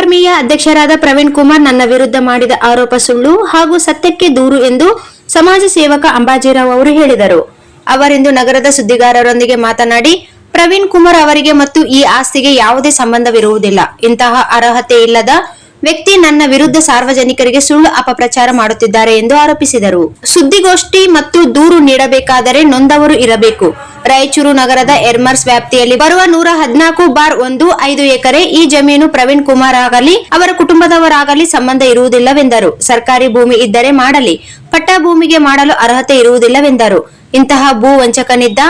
ಆರ್ಮಿಯ ಅಧ್ಯಕ್ಷರಾದ ಪ್ರವೀಣ್ ಕುಮಾರ್ ನನ್ನ ವಿರುದ್ಧ ಮಾಡಿದ ಆರೋಪ ಸುಳ್ಳು ಹಾಗೂ ಸತ್ಯಕ್ಕೆ ದೂರು ಎಂದು ಸಮಾಜ ಸೇವಕ ಅಂಬಾಜಿರಾವ್ ಅವರು ಹೇಳಿದರು. ಅವರಿಂದು ನಗರದ ಸುದ್ದಿಗಾರರೊಂದಿಗೆ ಮಾತನಾಡಿ, ಪ್ರವೀಣ್ ಕುಮಾರ್ ಅವರಿಗೆ ಮತ್ತು ಈ ಆಸ್ತಿಗೆ ಯಾವುದೇ ಸಂಬಂಧವಿರುವುದಿಲ್ಲ. ಇಂತಹ ಅರ್ಹತೆ ಇಲ್ಲದ ವ್ಯಕ್ತಿ ನನ್ನ ವಿರುದ್ಧ ಸಾರ್ವಜನಿಕರಿಗೆ ಸುಳ್ಳು ಅಪಪ್ರಚಾರ ಮಾಡುತ್ತಿದ್ದಾರೆ ಎಂದು ಆರೋಪಿಸಿದರು. ಸುದ್ದಿಗೋಷ್ಠಿ ಮತ್ತು ದೂರು ನೀಡಬೇಕಾದರೆ ನೊಂದವರು ಇರಬೇಕು. ರಾಯಚೂರು ನಗರದ ಎರ್ಮರ್ಸ್ ವ್ಯಾಪ್ತಿಯಲ್ಲಿ ಬರುವ ನೂರ ಹದಿನಾಲ್ಕು ಬಾರ್ ಒಂದು ಐದು ಎಕರೆ ಈ ಜಮೀನು ಪ್ರವೀಣ್ ಕುಮಾರ್ ಆಗಲಿ, ಅವರ ಕುಟುಂಬದವರಾಗಲಿ ಸಂಬಂಧ ಇರುವುದಿಲ್ಲವೆಂದರು. ಸರ್ಕಾರಿ ಭೂಮಿ ಇದ್ದರೆ ಮಾಡಲಿ ಪಟ್ಟ ಭೂಮಿಗೆ ಮಾಡಲು ಅರ್ಹತೆ ಇರುವುದಿಲ್ಲವೆಂದರು. ಇಂತಹ ಭೂ ವಂಚಕನಿದ್ದ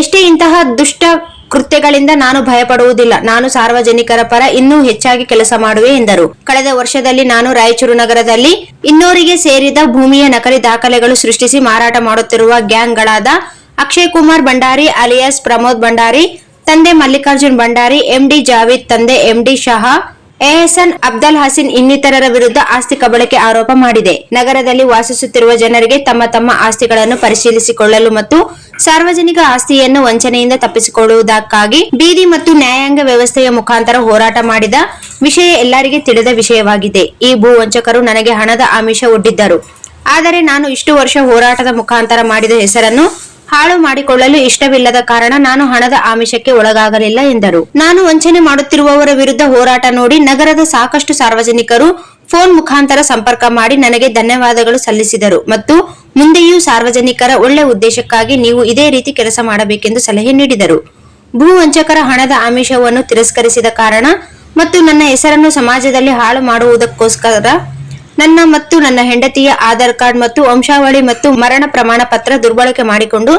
ಎಷ್ಟೇ ಇಂತಹ ದುಷ್ಟ ಕೃತ್ಯಗಳಿಂದ ನಾನು ಭಯಪಡುವುದಿಲ್ಲ. ನಾನು ಸಾರ್ವಜನಿಕರ ಪರ ಇನ್ನೂ ಹೆಚ್ಚಾಗಿ ಕೆಲಸ ಮಾಡುವೆ ಎಂದರು. ಕಳೆದ ವರ್ಷದಲ್ಲಿ ನಾನು ರಾಯಚೂರು ನಗರದಲ್ಲಿ ಇನ್ನೋರಿಗೆ ಸೇರಿದ ಭೂಮಿಯ ನಕಲಿ ದಾಖಲೆಗಳು ಸೃಷ್ಟಿಸಿ ಮಾರಾಟ ಮಾಡುತ್ತಿರುವ ಗ್ಯಾಂಗ್ಗಳಾದ ಅಕ್ಷಯ್ ಕುಮಾರ್ ಭಂಡಾರಿ ಅಲಿಯಾಸ್ ಪ್ರಮೋದ್ ಭಂಡಾರಿ, ತಂದೆ ಮಲ್ಲಿಕಾರ್ಜುನ್ ಭಂಡಾರಿ ಎಂಡಿ ಜಾವೀದ್ ತಂದೆ ಎಂಡಿ ಶಹಾ ಎಹಸನ್ ಅಬ್ದಲ್ ಹಸೀನ್ ಇನ್ನಿತರರ ವಿರುದ್ಧ ಆಸ್ತಿ ಕಬಳಕೆ ಆರೋಪ ಮಾಡಿದೆ. ನಗರದಲ್ಲಿ ವಾಸಿಸುತ್ತಿರುವ ಜನರಿಗೆ ತಮ್ಮ ತಮ್ಮ ಆಸ್ತಿಗಳನ್ನು ಪರಿಶೀಲಿಸಿಕೊಳ್ಳಲು ಮತ್ತು ಸಾರ್ವಜನಿಕ ಆಸ್ತಿಯನ್ನು ವಂಚನೆಯಿಂದ ತಪ್ಪಿಸಿಕೊಳ್ಳುವುದಕ್ಕಾಗಿ ಬೀದಿ ಮತ್ತು ನ್ಯಾಯಾಂಗ ವ್ಯವಸ್ಥೆಯ ಮುಖಾಂತರ ಹೋರಾಟ ಮಾಡಿದ ವಿಷಯ ಎಲ್ಲರಿಗೆ ತಿಳಿದ ವಿಷಯವಾಗಿದೆ. ಈ ಭೂ ವಂಚಕರು ನನಗೆ ಹಣದ ಆಮಿಷ ಒಡ್ಡಿದ್ದರು. ಆದರೆ ನಾನು ಇಷ್ಟು ವರ್ಷ ಹೋರಾಟದ ಮುಖಾಂತರ ಮಾಡಿದ ಹೆಸರನ್ನು ಹಾಳು ಮಾಡಿಕೊಳ್ಳಲು ಇಷ್ಟವಿಲ್ಲದ ಕಾರಣ ನಾನು ಹಣದ ಆಮಿಷಕ್ಕೆ ಒಳಗಾಗಲಿಲ್ಲ ಎಂದರು. ನಾನು ವಂಚನೆ ಮಾಡುತ್ತಿರುವವರ ವಿರುದ್ಧ ಹೋರಾಟ ನೋಡಿ ನಗರದ ಸಾಕಷ್ಟು ಸಾರ್ವಜನಿಕರು ಫೋನ್ ಮುಖಾಂತರ ಸಂಪರ್ಕ ಮಾಡಿ ನನಗೆ ಧನ್ಯವಾದಗಳು ಸಲ್ಲಿಸಿದರು ಮತ್ತು ಮುಂದೆಯೂ ಸಾರ್ವಜನಿಕರ ಒಳ್ಳೆ ಉದ್ದೇಶಕ್ಕಾಗಿ ನೀವು ಇದೇ ರೀತಿ ಕೆಲಸ ಮಾಡಬೇಕೆಂದು ಸಲಹೆ ನೀಡಿದರು. ಭೂ ವಂಚಕರ ಹಣದ ಆಮಿಷವನ್ನು ತಿರಸ್ಕರಿಸಿದ ಕಾರಣ ಮತ್ತು ನನ್ನ ಹೆಸರನ್ನು ಸಮಾಜದಲ್ಲಿ ಹಾಳು ಮಾಡುವುದಕ್ಕೋಸ್ಕರ ನನ್ನ ಮತ್ತು ನನ್ನ ಹೆಂಡತಿಯ ಆಧಾರ್ ಕಾರ್ಡ್ ಮತ್ತು ವಂಶಾವಳಿ ಮತ್ತು ಮರಣ ಪ್ರಮಾಣ ಪತ್ರ ದುರ್ಬಳಕೆ ಮಾಡಿಕೊಂಡು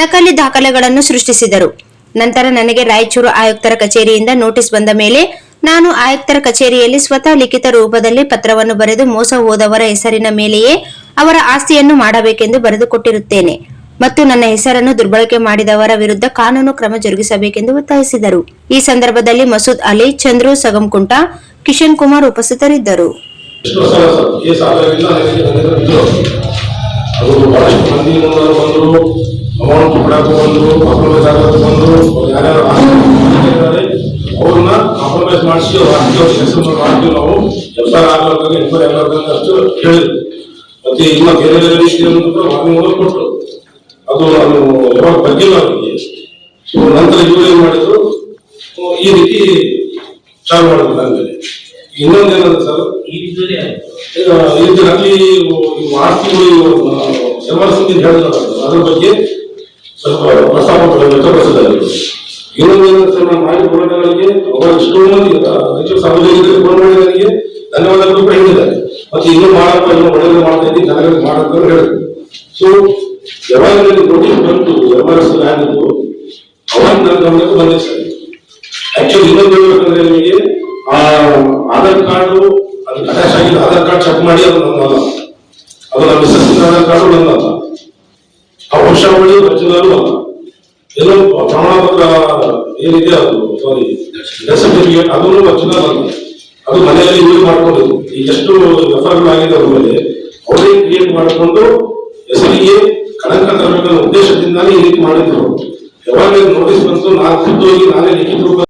ನಕಲಿ ದಾಖಲೆಗಳನ್ನು ಸೃಷ್ಟಿಸಿದರು. ನಂತರ ನನಗೆ ರಾಯಚೂರು ಆಯುಕ್ತರ ಕಚೇರಿಯಿಂದ ನೋಟಿಸ್ ಬಂದ ಮೇಲೆ ನಾನು ಆಯುಕ್ತರ ಕಚೇರಿಯಲ್ಲಿ ಸ್ವತಃ ಲಿಖಿತ ರೂಪದಲ್ಲಿ ಪತ್ರವನ್ನು ಬರೆದು ಮೋಸ ಹೋದವರ ಹೆಸರಿನ ಮೇಲೆಯೇ ಅವರ ಆಸ್ತಿಯನ್ನು ಮಾಡಬೇಕೆಂದು ಬರೆದುಕೊಟ್ಟಿರುತ್ತೇನೆ ಮತ್ತು ನನ್ನ ಹೆಸರನ್ನು ದುರ್ಬಳಕೆ ಮಾಡಿದವರ ವಿರುದ್ಧ ಕಾನೂನು ಕ್ರಮ ಜರುಗಿಸಬೇಕೆಂದು ಒತ್ತಾಯಿಸಿದರು. ಈ ಸಂದರ್ಭದಲ್ಲಿ ಮಸೂದ್ ಅಲಿ, ಚಂದ್ರು, ಸಗಂಕುಂಟ, ಕಿಶನ್ ಕುಮಾರ್ ಉಪಸ್ಥಿತರಿದ್ದರು. ಎಷ್ಟೋ ಸಲ ಕೇಸ್ ನನಗೆ ಇದ್ರು ಅದು ಬಹಳಷ್ಟು ಮಂದಿ ಮುಂದೆ ಬಂದರು ಅಮೌಂಟ್ ಕೊಡಕ್ಕೆ ಬಂದರು ಕಾಂಪ್ರಮೈಸ್ ಆಗೋದು ಬಂದರು ಯಾರ್ಯಾರು ಅವ್ರನ್ನ ಕಾಂಪ್ರಮೈಸ್ ಮಾಡಿಸಿ ಅವ್ರ ಅವ್ರ ಹೆಸರು ಮಾಡ್ತೀವಿ ನಾವು ಎಫ್ ಆರ್ ಆಗಬೇಕು ಎಫ್ ಆರ್ ಅಷ್ಟು ಹೇಳಿದ್ರು ಮತ್ತೆ ಇನ್ನ ಬೇರೆ ಬೇರೆ ರೀತಿಯ ವಾರ್ನಿಂಗ್ ಕೊಟ್ಟರು ಅದು ನಾನು ಯಾವಾಗ ಬಗ್ಗಿಲ್ಲ ಅವರಿಗೆ ನಂತರ ಇವರು ಏನ್ ಮಾಡಿದ್ರು ಈ ರೀತಿ ಚಾಲು ಮಾಡಿದ್ರು ನನ್ನ ಇನ್ನೊಂದೇನಂದ್ರೆ ಸರ್? ಇದು ನಕಲಿ ಆಸ್ತಿಗಳು ಸಮರ್ಸಿಂಗ್ ಹೇಳಿದ್ರು ಅದ್ರ ಬಗ್ಗೆ ಸ್ವಲ್ಪ ಪ್ರಸ್ತಾಪ ವ್ಯಕ್ತಪಡಿಸಿದ್ದಾರೆ. ಇನ್ನೊಂದೇನಂದ್ರೆ ಸರ್ ನಮ್ಮ ಮಾಡಿದ ಹೋರಾಟಗಳಿಗೆ ಅವರ ಎಷ್ಟೋ ಮಂದಿ ಹೆಚ್ಚು ಸಾರ್ವಜನಿಕರಿಗೆ ನನಗೆ ಧನ್ಯವಾದಗಳು ಹೇಳಿದ್ದಾರೆ. ಮತ್ತೆ ಇನ್ನೂ ಮಾಡಪ್ಪ ಇನ್ನೂ ಒಳ್ಳೆಯದು ಮಾಡ್ತಾ ಇದ್ದೀನಿ ಮಾಡಕ್ಕೆ ಅಂತ ಹೇಳಿದ್ರು. ಸೊ ಯಾವಾಗ ನನಗೆ ನೋಟಿಸ್ ಬಂತು ಎಂ ಆರ್ ಎಸ್ ಲ್ಯಾಂಡ್ ಅವಾಗ ನನ್ನ ಗಮನಕ್ಕೆ ಬಂದಿದೆ ಸರ್. ಆಕ್ಚುಲಿ ಇನ್ನೊಂದು ಆಧಾರ್ ಕಾರ್ಡು ಅಟ್ಯಾಚ್ ಆಗಿಲ್ಲ ಆಧಾರ್ ಕಾರ್ಡ್ ಚೆಕ್ ಮಾಡಿ ಅದು ನನ್ನಲ್ಲ ಅದು. ನಮ್ಮ ಮಿಸ್ಸಸ್ ಆಧಾರ್ ಕಾರ್ಡು ನನ್ನಲ್ಲ ಆ ವಂಶಾವಳಿ ರಚನೂ ಅಲ್ಲ ಏನೋ ಪ್ರಮಾಣ ಪತ್ರ ಏನಿದೆ ಅದು ಸಾರಿ ಡೆತ್ ಸರ್ಟಿಫಿಕೇಟ್ ಅದನ್ನು ಒರಿಜಿನಲ್ ಅಲ್ಲ ಅದು. ಮನೆಯಲ್ಲಿ ಯೂಸ್ ಮಾಡ್ಕೊಂಡಿದ್ದು. ಈಗ ಎಷ್ಟು ಎಫರ್ ಆಗಿದೆ ಅವ್ರ ಮೇಲೆ, ಅವರೇ ಕ್ರಿಯೇಟ್ ಮಾಡಿಕೊಂಡು ಹೆಸರಿಗೆ ಕಳಂಕ ತರಬೇಕನ್ನೋ ಉದ್ದೇಶದಿಂದಾನೇ ಈ ರೀತಿ ಮಾಡಿದ್ರು. ಯಾವಾಗ ನೋಟಿಸ್ ಬಂತು ನಾನು ಖುದ್ದು ಹೋಗಿ ನಾನೇ ಲಿಖಿತ ರೂಪ